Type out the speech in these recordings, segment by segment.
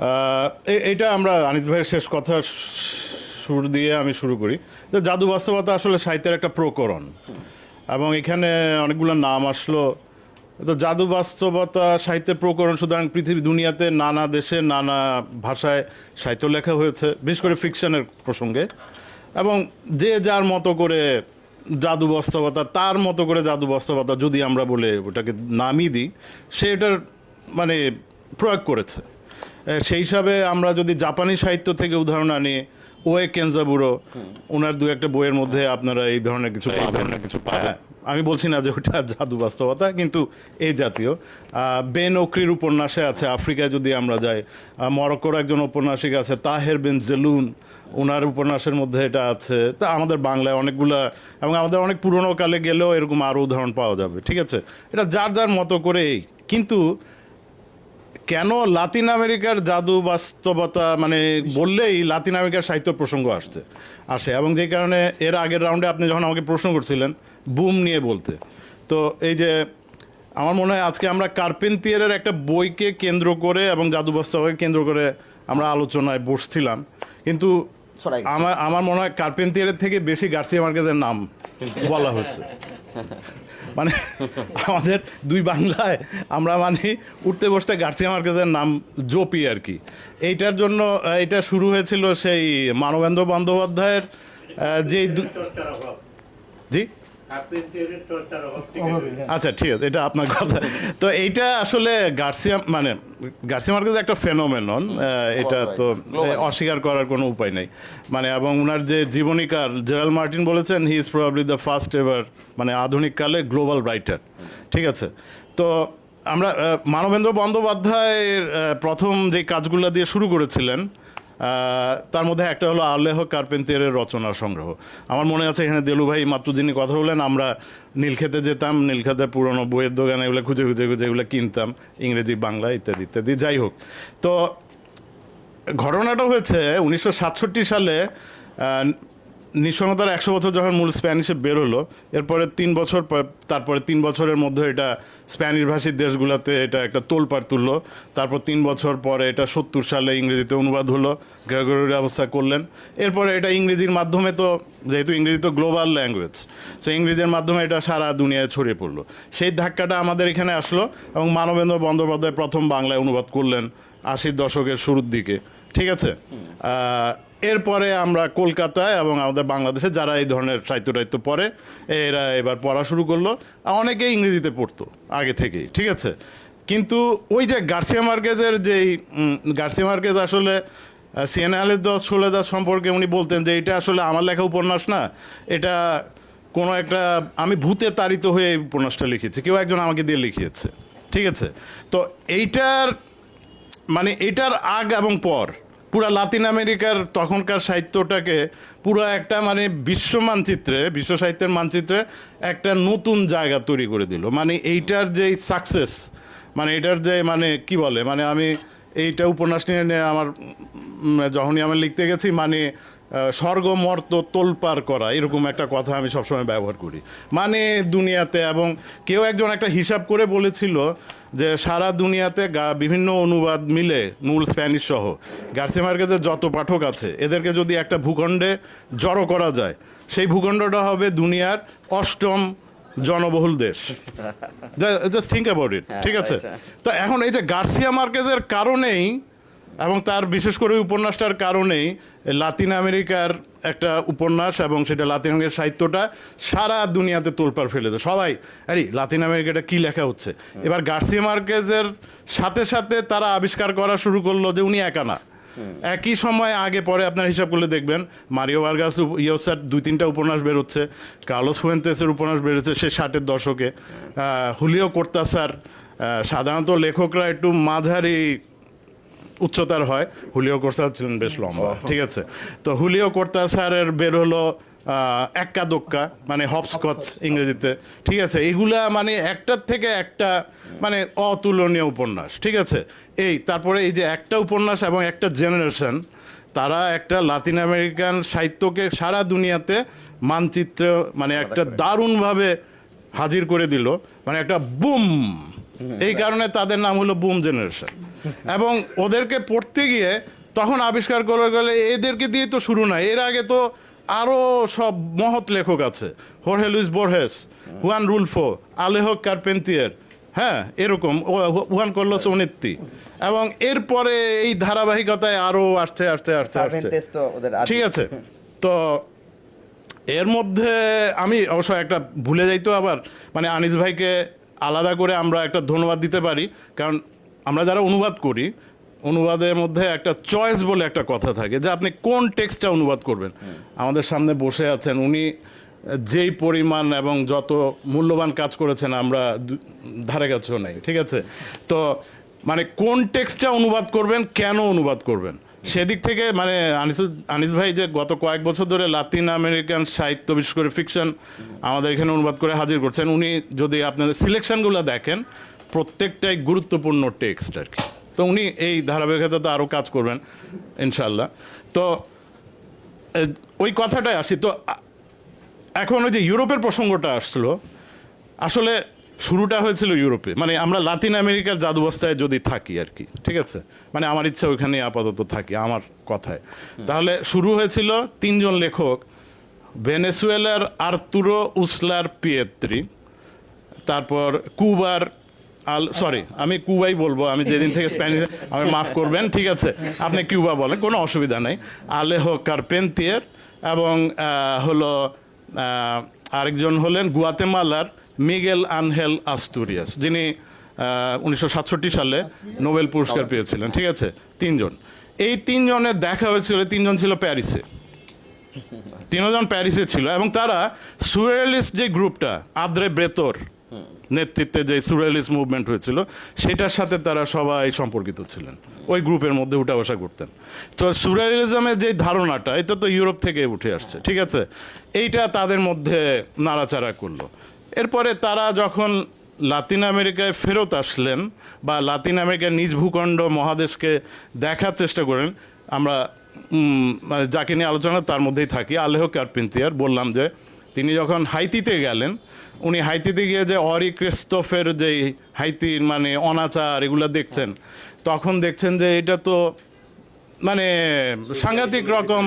আহ, এ- আমরা আনিস ভাইয়ের শেষ কথা সুর দিয়ে আমি শুরু করি। যে জাদু বাস্তবতা আসলে সাহিত্যের একটা প্রকরণ। এবং এখানে অনেকগুলো নাম আসলো। তো জাদু বাস্তবতা সাহিত্যের প্রকরণ সুতরাং পৃথিবী দুনিয়াতে নানা দেশে নানা ভাষায় সাহিত্য লেখা হয়েছে বিশেষ করে ফিকশনের প্রসঙ্গে। এবং যে যার মতো করে জাদু বাস্তবতা তার মতো করে জাদু বাস্তবতা যদি আমরা বলে ওটাকে নামই দিই সে এটার মানে প্রয়োগ করেছে। সেই হিসাবে আমরা যদি জাপানি সাহিত্য থেকে উদাহরণ আনি ওয়ে কেনজাবুরো ওনার দু একটা বইয়ের মধ্যে আপনারা এই ধরনের কিছু পাবেন। না কিছু পাবেন। আমি বলছি না যে ওটা জাদু বাস্তবতা কিন্তু এই জাতীয়। বেন ওক্রির উপন্যাসে আছে আফ্রিকায় যদি আমরা যাই মরক্কোর একজন উপন্যাসিক আছে তাহের বেন জেলুন ওনার উপন্যাসের মধ্যে এটা আছে। তা আমাদের বাংলায় অনেকগুলা এবং আমাদের অনেক পুরনো কালে গেলেও এরকম আরও উদাহরণ পাওয়া যাবে ঠিক আছে? এটা যার যার মতো করেই কিন্তু কেন লাতিন আমেরিকার জাদু বাস্তবতা মানে বললেই লাতিন আমেরিকার সাহিত্য প্রসঙ্গ আসছে আসে। এবং যে কারণে এর আগের রাউন্ডে আপনি যখন আমাকে প্রশ্ন করছিলেন বুম নিয়ে বলতে। তো এই যে আমার মনে হয় আজকে আমরা কার্পেন্টিয়ারের একটা বইকে কেন্দ্র করে এবং জাদু বাস্তবকে কেন্দ্র করে আমরা আলোচনায় বসছিলাম। কিন্তু আমার আমার মনে হয় কার্পেন্টিয়ারের থেকে বেশি গার্সিয়া মার্কেজের নাম বলা হয়েছে। মানে আমাদের দুই বাংলায় আমরা মানে উঠতে বসতে গার্সিয়া মার্কেজের নাম জোপি আর কি। এইটার জন্য এটা শুরু হয়েছিল সেই মানবেন্দ্র বন্দ্যোপাধ্যায়ের যে জি? আচ্ছা ঠিক আছে এটা আপনার কথা। তো এইটা আসলে গার্সিয়া মানে গার্সিয়া মার্কেজ একটা ফেনোমেনন এটা তো অস্বীকার করার কোনো উপায় নেই। মানে এবং ওনার যে জীবনীকার জেরাল মার্টিন বলেছেন he is probably the first ever মানে আধুনিক কালে গ্লোবাল রাইটার ঠিক আছে? তো আমরা মানবেন্দ্র বন্দ্যোপাধ্যায়ের প্রথম যে কাজগুলো দিয়ে শুরু করেছিলেন তার মধ্যে একটা হলো আলেহ কার্পেন্টিয়ারের রচনা সংগ্রহ। আমার মনে আছে এখানে দেলু ভাই মাত্র যিনি কথা বলেন আমরা নীলক্ষেতে যেতাম নীলক্ষেতে পুরনো বইয়ের দোকানে, এগুলো খুঁজে খুঁজে খুঁজে এগুলো কিনতাম, ইংরেজি, বাংলা ইত্যাদি ইত্যাদি, যাই হোক। তো ঘটনাটা হয়েছে উনিশশো সাতষট্টি সালে নিঃসঙ্গতার একশো বছর যখন মূল স্প্যানিশে বের হলো, এরপরে তিন বছর পর- তারপরে তিন বছরের মধ্যে এটা স্প্যানিশ ভাষী দেশগুলোতে এটা একটা তোলপাড় তুললো। তারপর তিন বছর পরে এটা সত্তর সালে ইংরেজিতে অনুবাদ হলো, গ্রেগরির ব্যবস্থা করলেন। এরপরে এটা ইংরেজির মাধ্যমে তো, যেহেতু ইংরেজি তো গ্লোবাল ল্যাঙ্গুয়েজ সো ইংরেজির মাধ্যমে এটা সারা দুনিয়ায় ছড়িয়ে পড়ল। সেই ধাক্কাটা আমাদের এখানে আসলো এবং মানবেন্দ্র বন্দ্যোপাধ্যায় প্রথম বাংলায় অনুবাদ করলেন আশির দশকের শুরুর দিকে। ঠিক আছে? এরপরে আমরা কলকাতায় এবং আমাদের বাংলাদেশে যারা এই ধরনের সাহিত্য টাহিত্য পড়ে, এরা এবার পড়া শুরু করল। অনেকে ইংরেজিতে পড়তো আগে থেকেই, ঠিক আছে? কিন্তু ওই যে গার্সিয়া মার্কেজের যেই গার্সিয়া মার্কেজ আসলে সিএনএলের দশ সোলেদাস সম্পর্কে উনি বলতেন যে এটা আসলে আমার লেখা উপন্যাস না, এটা কোনো একটা, আমি ভূতে তাড়িত হয়ে এই উপন্যাসটা লিখেছি, কেউ একজন আমাকে দিয়ে লিখিয়েছে, ঠিক আছে? তো এইটার মানে এটার আগ এবং পর পুরা লাতিন আমেরিকার তখনকার সাহিত্যটাকে পুরো একটা মানে বিশ্ব মানচিত্রে, বিশ্ব সাহিত্যের মানচিত্রে একটা নতুন জায়গা তৈরি করে দিল। মানে এইটার যে সাকসেস মানে এটার যে মানে কি বলে মানে আমি এইটা উপন্যাস নিয়ে আমার যখনই আমি লিখতে গেছি মানে আহ, স্বর্গ মর্ত তোলপার করা এরকম একটা কথা আমি সবসময় ব্যবহার করি। মানে দুনিয়াতে এবং কেউ একজন একটা হিসাব করে বলেছিল যে সারা দুনিয়াতে গা- বিভিন্ন অনুবাদ মিলে মূল স্প্যানিশ সহ। গার্সি মার্কেজের যত পাঠক আছে এদেরকে যদি একটা ভূখণ্ডে জড়ো করা যায় সেই ভূখণ্ডটা হবে দুনিয়ার অষ্টম জনবহুল দেশ। জাস্ট থিঙ্ক অ্যাবাউট ইট ঠিক আছে? তো এখন এই যে গার্সিয়া মার্কেজের কারণেই এবং তার বিশেষ করে উপন্যাসটার কারণেই লাতিন আমেরিকার একটা উপন্যাস এবং সেটা লাতিন আমেরিকার সাহিত্যটা সারা দুনিয়াতে তোলপাড় ফেলে দেয়। সবাই আরে লাতিন আমেরিকাটা কি লেখা হচ্ছে? এবার গার্সিয়া মার্কেজের সাথে সাথে তারা আবিষ্কার করা শুরু করল যে উনি একা না। একই সময় আগে পরে আপনার হিসাব করলে দেখবেন মারিও ভার্গাস ইয়োসার দুই তিনটা উপন্যাস বেরোচ্ছে কার্লোস ফুয়েন্তেসের উপন্যাস বেরোচ্ছে সে ষাটের দশকে। হুলিও কর্তাসার সাধারণত লেখকরা একটু মাঝারি উচ্চতার হয় হুলিও কোর্সার ছিলেন বেশ লম্বা ঠিক আছে? তো হুলিও কোর্তাসারের বের হলো এক্কা দোক্কা মানে হপস্কচ ইংরেজিতে ঠিক আছে? এগুলা মানে একটার থেকে একটা মানে অতুলনীয় উপন্যাস ঠিক আছে? এই তারপরে এই যে একটা উপন্যাস এবং একটা জেনারেশন তারা একটা লাতিন আমেরিকান সাহিত্যকে সারা দুনিয়াতে মানচিত্র মানে একটা দারুণভাবে হাজির করে দিল মানে একটা বুম এই কারণে তাদের নাম হলো বুম জেনারেশন এবং ওদেরকে পড়তে গিয়ে তখন আবিষ্কার করে গেলে এদেরকে দিয়ে তো শুরু না এর আগে তো আরও সব মহৎ লেখক আছে। হোরহে Luis Borges Juan Rulfo Alejo Carpentier হ্যাঁ এরকম ওয়ান করলোস অনিত্তি এবং এরপরে এই ধারাবাহিকতায় আরও আসতে আসতে আসতে আসতে। ঠিক আছে। তো এর মধ্যে আমি অবশ্য একটা ভুলে যাইতো আবার মানে আনিস ভাইকে আলাদা করে আমরা একটা ধন্যবাদ দিতে পারি। কারণ আমরা যারা অনুবাদ করি অনুবাদের মধ্যে একটা চয়েস বলে একটা কথা থাকে যে আপনি কোন টেক্সটটা অনুবাদ করবেন। আমাদের সামনে বসে আছেন উনি যেই পরিমাণ এবং যত মূল্যবান কাজ করেছেন আমরা ধারে কাছেও নাই ঠিক আছে? তো মানে কোন টেক্সটটা অনুবাদ করবেন কেন অনুবাদ করবেন? সেদিক থেকে মানে আনিস আনিস ভাই যে গত কয়েক বছর ধরে লাতিন আমেরিকান সাহিত্য বিশেষ করে ফিকশন আমাদের এখানে অনুবাদ করে হাজির করছেন উনি যদি আপনাদের সিলেকশনগুলো দেখেন প্রত্যেকটাই গুরুত্বপূর্ণ টেক্সট আর কি। তো উনি এই ধারাবাহিকতাতে আরও কাজ করবেন ইনশাল্লাহ তো ওই কথাটাই আসি। তো এখন ওই যে ইউরোপের প্রসঙ্গটা আসলো। আসলে শুরুটা হয়েছিল ইউরোপে। মানে আমরা লাতিন আমেরিকার জাদুবস্থায় যদি থাকি আর কি, ঠিক আছে? মানে আমার ইচ্ছা ওইখানে আপাতত থাকি, আমার কথায়। তাহলে শুরু হয়েছিল তিনজন লেখক, ভেনেসুয়েলার আর্তুরো উসলার পিয়েত্রি, তারপর কুবার আল সরি আমি কুবাই বলব, আমি যেদিন থেকে স্প্যানিশ আমি মাফ করবেন, ঠিক আছে? আপনি কিউবা বলেন, কোনো অসুবিধা নেই। আলেহো কার্পেন্টিয়ার এবং হলো আরেকজন হলেন গুয়াতেমালার মিগেল আনহেল আস্তুরিয়াস, যিনি উনিশশো সাতষট্টি সালে নোবেল পুরস্কার পেয়েছিলেন, ঠিক আছে? তিনজন। এই তিনজনের দেখা হয়েছিল তিনজন ছিল প্যারিসে। তিনজন প্যারিসে ছিল, এবং তারা সুরেলিস্ট যে গ্রুপটা, আদ্রে ব্রেতর নেতৃত্বে যে সুরেলিস্ট মুভমেন্ট হয়েছিল, সেটার সাথে তারা সবাই সম্পর্কিত ছিলেন। ওই গ্রুপের মধ্যে উঠা বসা করতেন। তো সুরেলিজমের যে ধারণাটা, এটা তো ইউরোপ থেকে উঠে আসছে, ঠিক আছে? এইটা তাদের মধ্যে নাড়াচাড়া করল। এরপরে তারা যখন লাতিন আমেরিকায় ফেরত আসলেন বা লাতিন আমেরিকার নিজ ভূখণ্ড মহাদেশকে দেখার চেষ্টা করেন, আমরা মানে যাকে নিয়ে আলোচনা তার মধ্যেই থাকি, আলেহ কার্পেন্টিয়ার বললাম যে তিনি যখন হাইতিতে গেলেন উনি হাইতিতে গিয়ে যে অরি ক্রিস্টোফের যে হাইতির মানে অনাচার, এগুলো দেখছেন, তখন দেখছেন যে এটা তো মানে সাংঘাতিক রকম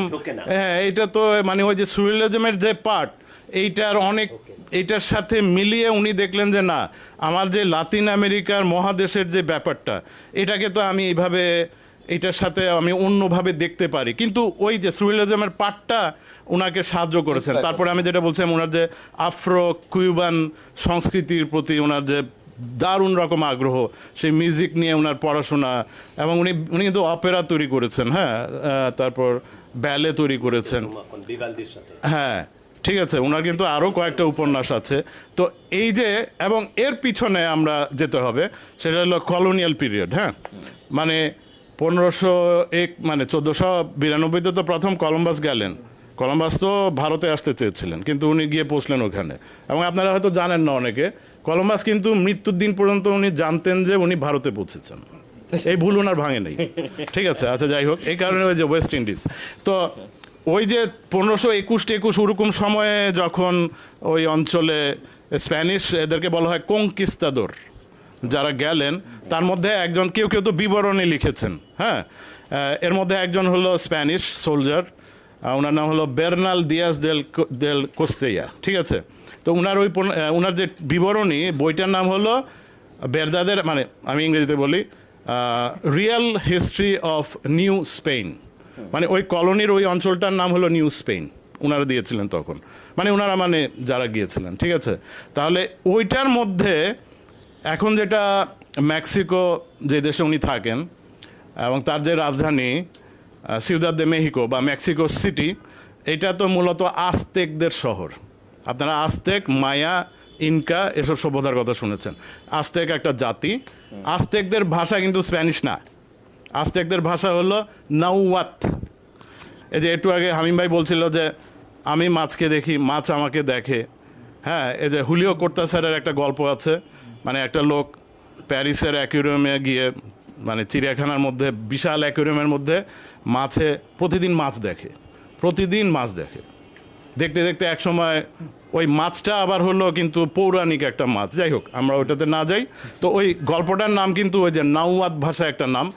হ্যাঁ এটা তো মানে ওই যে সুরিলিজমের যে পার্ট, এইটার অনেক, এইটার সাথে মিলিয়ে উনি দেখলেন যে না, আমার যে লাতিন আমেরিকার মহাদেশের যে ব্যাপারটা, এটাকে তো আমি এইভাবে এটার সাথে আমি অন্যভাবে দেখতে পারি। কিন্তু ওই যে সুরিলিজমের পার্টটা ওনাকে সাহায্য করেছেন। তারপরে আমি যেটা বলছিলাম ওনার যে আফ্রো কিউবান সংস্কৃতির প্রতি ওনার যে দারুণ রকম আগ্রহ সেই মিউজিক নিয়ে ওনার পড়াশোনা এবং উনি উনি কিন্তু অপেরা তৈরি করেছেন হ্যাঁ? তারপর ব্যালে তৈরি করেছেন। হ্যাঁ ঠিক আছে ওনার কিন্তু আরও কয়েকটা উপন্যাস আছে। তো এই যে এবং এর পিছনে আমরা যেতে হবে সেটা হলো কলোনিয়াল পিরিয়ড হ্যাঁ? মানে পনেরোশো এক মানে চোদ্দোশো বিরানব্বইতে তো প্রথম কলম্বাস গেলেন। কলম্বাস তো ভারতে আসতে চেয়েছিলেন, কিন্তু উনি গিয়ে পৌঁছলেন ওখানে। এবং আপনারা হয়তো জানেন না অনেকে, কলম্বাস কিন্তু মৃত্যুর দিন পর্যন্ত উনি জানতেন যে উনি ভারতে পৌঁছেছেন। এই ভুল ওনার ভাঙে নেই। ঠিক আছে আচ্ছা যাই হোক, এই কারণে ওই যে ওয়েস্ট ইন্ডিজ তো ওই যে পনেরোশো একুশ একুশ ওরকম সময়ে যখন ওই অঞ্চলে স্প্যানিশ এদেরকে বলা হয় কঙ্কিস্তাদোর যারা গেলেন, তার মধ্যে একজন কেউ কেউ তো বিবরণী লিখেছেন হ্যাঁ? এর মধ্যে একজন হলো স্প্যানিশ সোলজার ওনার নাম হলো বেরনাল দিয়াস দেল দেল কোস্তেয়া ঠিক আছে? তো উনার ওই উনার যে বিবরণী, বইটার নাম হলো বেরদাদের মানে আমি ইংরেজিতে বলি real history of New Spain মানে ওই কলোনির ওই অঞ্চলটার নাম হলো নিউ স্পেন ওনারা দিয়েছিলেন তখন। মানে ওনারা মানে যারা গিয়েছিলেন, ঠিক আছে? তাহলে ওইটার মধ্যে এখন যেটা মেক্সিকো যে দেশে উনি থাকেন, এবং তার যে রাজধানী সিউদাদ দে মেহিকো বা মেক্সিকো সিটি, এটা তো মূলত আস্তেকদের শহর। আপনারা আস্তেক মায়া, ইনকা এসব সভ্যতার কথা শুনেছেন। আস্তেক একটা জাতি। আস্তেকদের ভাষা কিন্তু স্প্যানিশ না। আস্তেকদের ভাষা হলো নাউয়াত এই যে একটু আগে হামিম ভাই বলছিল যে, আমি মাছকে দেখি, মাছ আমাকে দেখে। হ্যাঁ এই যে হুলিও কোর্তাসারের একটা গল্প আছে। মানে একটা লোক প্যারিসের অ্যাকুরিয়ামে গিয়ে মানে চিড়িয়াখানার মধ্যে, বিশাল অ্যাকুরিয়ামের মধ্যে মাছে, প্রতিদিন মাছ দেখে, প্রতিদিন মাছ দেখে। দেখতে দেখতে এক সময় ওই মাছটা আবার হলো কিন্তু পৌরাণিক একটা মাছ। যাই হোক, আমরা ওইটাতে না যাই। তো ওই গল্পটার নাম কিন্তু ওই যে নাউয়াত ভাষা একটা নাম।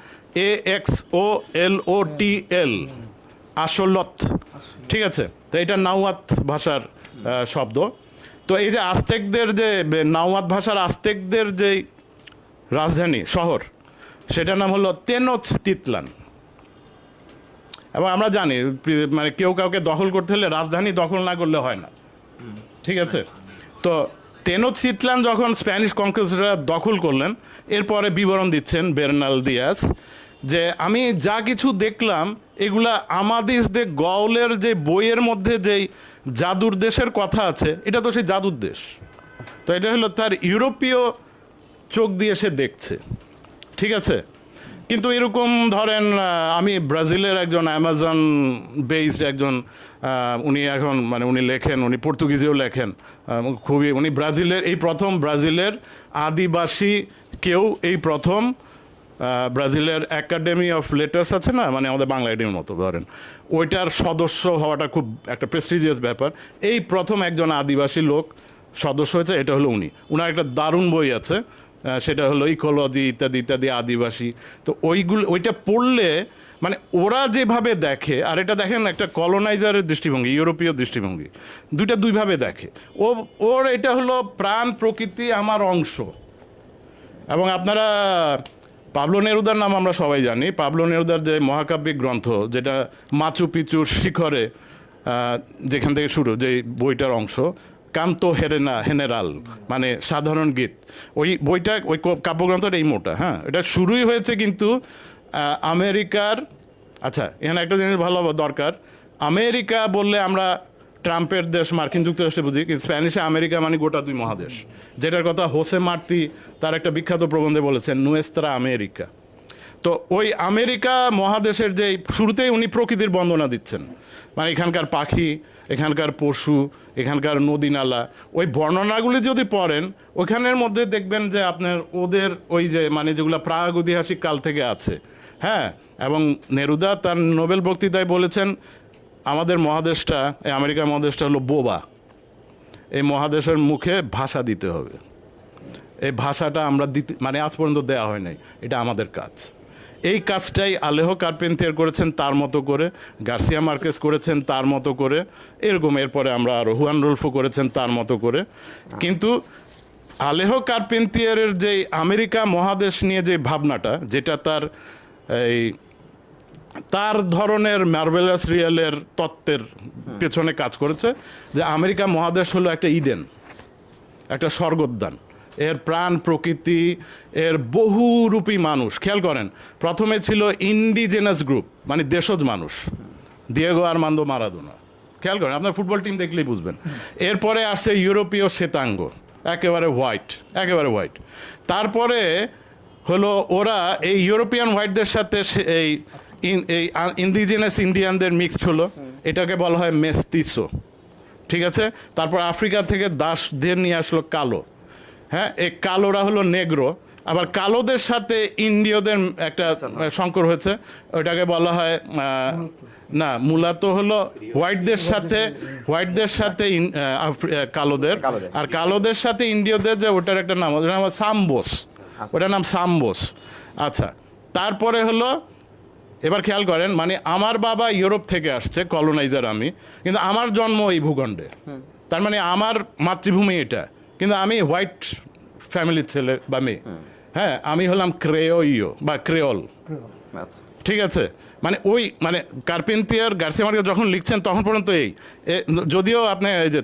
A X O L O T L, axolotl. ঠিক আছে? তো এটা নাওয়াত ভাষার শব্দ। তো এই যে আস্তেকদের যে নাওয়াত ভাষার আস্তেকদের যে রাজধানী, শহর, সেটার নাম হলো তেনোচ তিতলান। এবং আমরা জানি মানে কেউ কাউকে দখল করতে হলে রাজধানী দখল না করলে হয় না। ঠিক আছে? তো তেনোচিতলান যখন স্প্যানিশ কনকোয়েস্টরা দখল করলেন, এরপরে বিবরণ দিচ্ছেন বেরনাল দিয়াস যে আমি যা কিছু দেখলাম, এগুলা আমাদিস দে গওলের যে বইয়ের মধ্যে যেই জাদুর দেশের কথা আছে, এটা তো সেই জাদুর দেশ। তো এটা হলো তার ইউরোপীয় চোখ দিয়ে সে দেখছে। ঠিক আছে? কিন্তু এরকম ধরেন আমি ব্রাজিলের একজন, অ্যামাজন বেসড একজন উনি এখন মানে উনি লেখেন, উনি পর্তুগিজেও লেখেন খুবই, উনি ব্রাজিলের, এই প্রথম ব্রাজিলের আদিবাসী কেউ, এই প্রথম ব্রাজিলের একাডেমি অফ লেটার্স আছে না মানে আমাদের বাংলা একাডেমির মতো, ধরেন। ওইটার সদস্য হওয়াটা খুব একটা প্রেস্টিজিয়াস ব্যাপার। এই প্রথম একজন আদিবাসী লোক সদস্য হয়েছে, এটা হলো উনি। উনার একটা দারুণ বই আছে সেটা হলো ইকোলজি ইত্যাদি ইত্যাদি, আদিবাসী। তো ওইগুলো, ওইটা পড়লে মানে ওরা যেভাবে দেখে, আর এটা দেখেন একটা কলোনাইজারের দৃষ্টিভঙ্গি, ইউরোপীয় দৃষ্টিভঙ্গি, দুইটা দুইভাবে দেখে। ও, ওর এটা হলো প্রাণ প্রকৃতি আমার অংশ। এবং আপনারা পাবলো নেরুদার নাম আমরা সবাই জানি। পাবলো নেরুদার যে মহাকাব্যিক গ্রন্থ, যেটা মাচু পিচুর শিখরে যেখান থেকে শুরু, যে বইটার অংশ, কান্ত হেরেনা, হেনেরাল মানে সাধারণ গীত। ওই বইটা, ওই কাব্যগ্রন্থটা এই মোটা হ্যাঁ? এটা শুরুই হয়েছে কিন্তু আমেরিকার আচ্ছা এখানে একটা জিনিস ভালো দরকার। আমেরিকা বললে আমরা ট্রাম্পের দেশ, মার্কিন যুক্তরাষ্ট্রে বুঝি কিন্তু স্প্যানিশে, আমেরিকা মানে গোটা দুই মহাদেশ। যেটার কথা হোসে মার্তি তার একটা বিখ্যাত প্রবন্ধে বলেছেন, নুয়েস্ত্রা আমেরিকা। তো ওই আমেরিকা মহাদেশের যে শুরুতেই উনি প্রকৃতির বন্দনা দিচ্ছেন। মানে এখানকার পাখি, এখানকার পশু, এখানকার নদী নালা, ওই বর্ণনাগুলি যদি পড়েন, ওখানের মধ্যে দেখবেন যে আপনার ওদের ওই যে মানে যেগুলো প্রাগৈতিহাসিক কাল থেকে আছে হ্যাঁ? এবং নেরুদা তার নোবেল বক্তৃতায় বলেছেন আমাদের মহাদেশটা, এই আমেরিকা মহাদেশটা হলো বোবা। এই মহাদেশের মুখে ভাষা দিতে হবে। এই ভাষাটা আমরা দিতে মানে আজ পর্যন্ত দেওয়া হয় নাই। এটা আমাদের কাজ। এই কাজটাই আলেহ কার্পেন্টিয়ার করেছেন তার মতো করে, গার্সিয়া মার্কেস করেছেন তার মতো করে, এরকম এরপরে আমরা আরও হুয়ান রুলফো করেছেন তার মতো করে। কিন্তু আলেহ কার্পেন্টিয়ারের যে আমেরিকা মহাদেশ নিয়ে যে ভাবনাটা, যেটা তার এই তার ধরনের মার্বেলাস রিয়েলের তত্ত্বের পেছনে কাজ করেছে যে আমেরিকা মহাদেশ হলো একটা ইডেন, একটা স্বর্গোদ্যান। এর প্রাণ প্রকৃতি, এর বহুরূপী মানুষ। খেয়াল করেন, প্রথমে ছিল ইন্ডিজেনাস গ্রুপ মানে দেশজ মানুষ দিয়েগো আরমান্দো মারাদোনা খেয়াল করেন, আপনার ফুটবল টিম দেখলেই বুঝবেন। এরপরে আসছে ইউরোপীয় শ্বেতাঙ্গ, একেবারে হোয়াইট একেবারে হোয়াইট তারপরে হলো ওরা এই ইউরোপিয়ান হোয়াইটদের সাথে এই এই ইন্ডিজিনাস ইন্ডিয়ানদের মিক্সড হলো। এটাকে বলা হয় মেস্তিসো ঠিক আছে? তারপর আফ্রিকা থেকে দাসদের নিয়ে আসলো কালো। হ্যাঁ এই কালোরা হলো নেগ্রো। আবার কালোদের সাথে ইন্ডিয়দের একটা সংকর হয়েছে। ওইটাকে বলা হয় না মূলত হলো হোয়াইটদের সাথে হোয়াইটদের সাথে কালোদের। আর কালোদের সাথে ইন্ডিয়দের যে ওটার একটা নাম ওটার নাম সাম্বোস। ওটার নাম সাম্বোস। আচ্ছা তারপরে হলো এবার খেয়াল করেন মানে আমার বাবা ইউরোপ থেকে আসছে কলোনাইজার আমি কিন্তু আমার জন্ম এই ভূখণ্ডে। তার মানে আমার মাতৃভূমি এটা। কিন্তু আমি হোয়াইট ফ্যামিলির ছেলে বা মেয়ে। হ্যাঁ আমি হলাম ক্রেওইও বা ক্রেওল। আচ্ছা। ঠিক আছে? মানে ওই মানে কার্পেন্টিয়ার গার্সিয়া মার্কেট যখন লিখছেন তখন পর্যন্ত এই। যদিও আপনি এই যে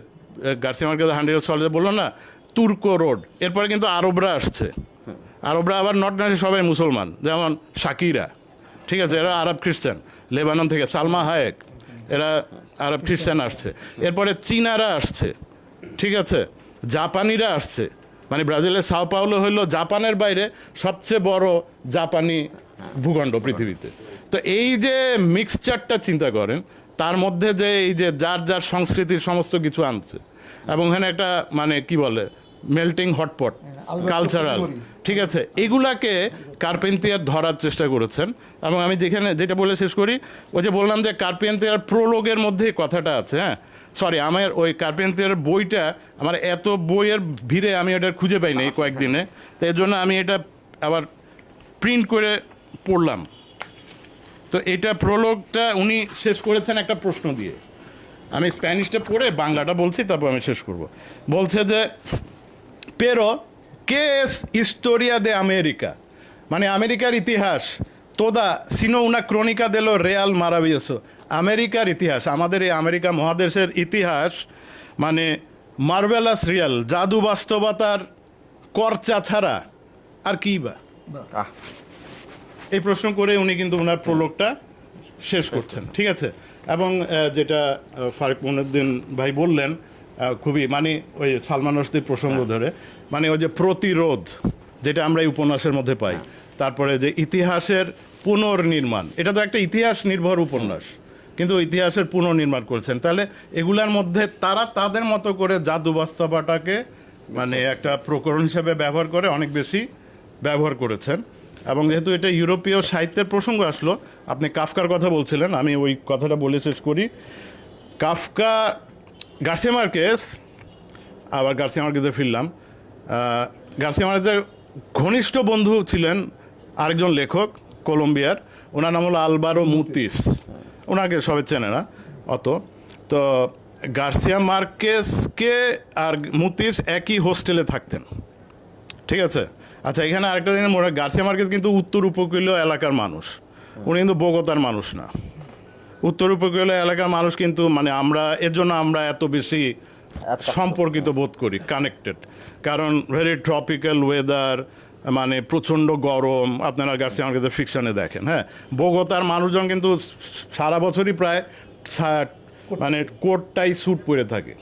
গার্সিয়া মার্কেট হান্ড্রেড সলে বলল না তুর্কো রোড এরপরে কিন্তু আরবরা আসছে। আরবরা আবার নট নাসি সবাই মুসলমান যেমন শাকিরা। ঠিক আছে, এরা আরব খ্রিস্টান, লেবানন থেকে, সালমা হায়েক, এরা আরব খ্রিস্টান আসছে। এরপরে চীনারা আসছে, ঠিক আছে, জাপানিরা আসছে। মানে ব্রাজিলের সাও পাওলো হলো জাপানের বাইরে সবচেয়ে বড় জাপানি ভূখণ্ড পৃথিবীতে। তো এই যে মিক্সচারটা চিন্তা করেন, তার মধ্যে যে এই যে যার যার সংস্কৃতির সমস্ত কিছু আনছে, এবং এখানে একটা মানে কি বলে মেল্টিং হটপট কালচারাল ঠিক আছে এগুলাকে কার্পেন্টিয়ার ধরার চেষ্টা করেছেন। এবং আমি যেখানে যেটা বলে শেষ করি ওই যে বললাম যে কার্পেন্টিয়ার প্রোলোগের মধ্যে কথাটা আছে হ্যাঁ? সরি আমার ওই কার্পেন্টারের বইটা আমার এত বইয়ের ভিড়ে আমি এটা খুঁজে পাইনি এই কয়েকদিনে তো এর জন্য আমি এটা আবার প্রিন্ট করে পড়লাম। তো এটা প্রলোগটা উনি শেষ করেছেন একটা প্রশ্ন দিয়ে। আমি স্প্যানিশটা পড়ে বাংলাটা বলছি তারপর আমি শেষ করব। বলছে যে pero ¿qué es historia de América? মানে আমেরিকার ইতিহাস তোদা সিনো উনা ক্রনিকা দিল রেয়াল মারাবিয়াসো আমেরিকার ইতিহাস আমাদের এই আমেরিকা মহাদেশের ইতিহাস মানে মার্বেলাস রিয়াল জাদু বাস্তবতার করচা ছাড়া আর কি বা এই প্রশ্ন করে উনি কিন্তু ওনার প্রলোগটা শেষ করছেন। ঠিক আছে? এবং যেটা ফারুক মনুদ্দিন ভাই বললেন খুবই মানে ওই সালমান রশদির প্রসঙ্গ ধরে মানে ওই যে প্রতিরোধ যেটা আমরা এই উপন্যাসের মধ্যে পাই। তারপরে যে ইতিহাসের পুনর্নির্মাণ এটা তো একটা ইতিহাস নির্ভর উপন্যাস। কিন্তু ইতিহাসের পুনর্নির্মাণ করছেন। তাহলে এগুলার মধ্যে তারা তাদের মতো করে জাদু বাস্তবতাকে মানে একটা প্রকরণ হিসেবে ব্যবহার করে অনেক বেশি ব্যবহার করেছেন। এবং যেহেতু এটা ইউরোপীয় সাহিত্যের প্রসঙ্গ আসলো আপনি কাফকার কথা বলছিলেন আমি ওই কথাটা বলে শেষ করি। কাফকা গার্সিয়া মার্কেস আবার গার্সিয়া মার্কেসে ফিরলাম। গার্সিয়া মার্কেসের ঘনিষ্ঠ বন্ধু ছিলেন আরেকজন লেখক কলম্বিয়ার। ওনার নাম হলো আলবারো মুতিস। ওনাকে সবাই চেনে না অত। তো গার্সিয়া মার্কেসকে আর মুতিস একই হোস্টেলে থাকতেন। ঠিক আছে? আচ্ছা এখানে আরেকটা জিনিস মনে হয়, গার্সিয়া মার্কেস কিন্তু উত্তর উপকূলীয় এলাকার মানুষ। উনি কিন্তু বগতার মানুষ না। উত্তর উপকূলীয় এলাকার মানুষ কিন্তু মানে আমরা এর জন্য আমরা এত বেশি সম্পর্কিত বোধ করি কানেক্টেড কারণ ভেরি ট্রপিক্যাল ওয়েদার মানে প্রচণ্ড গরম আপনারা গার্সিয়া মার্কেসের ফিকশনে দেখেন হ্যাঁ? বোগোতার মানুষজন কিন্তু সারা বছরই প্রায় মানে কোটটাই স্যুট পরে থাকে।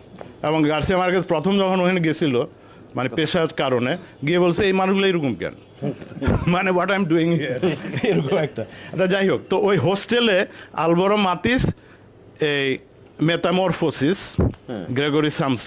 এবং গার্সিয়া মার্কেস প্রথম যখন ওখানে গেছিল মানে পেশার কারণে গিয়ে বলছে এই মানুষগুলো এরকম কেন? মানে হোয়াট আই এম ডুইং এরকম একটা। আচ্ছা যাই হোক তো ওই হোস্টেলে আলবরো মাতিস এই মেটামরফোসিস গ্রেগরি সামসা।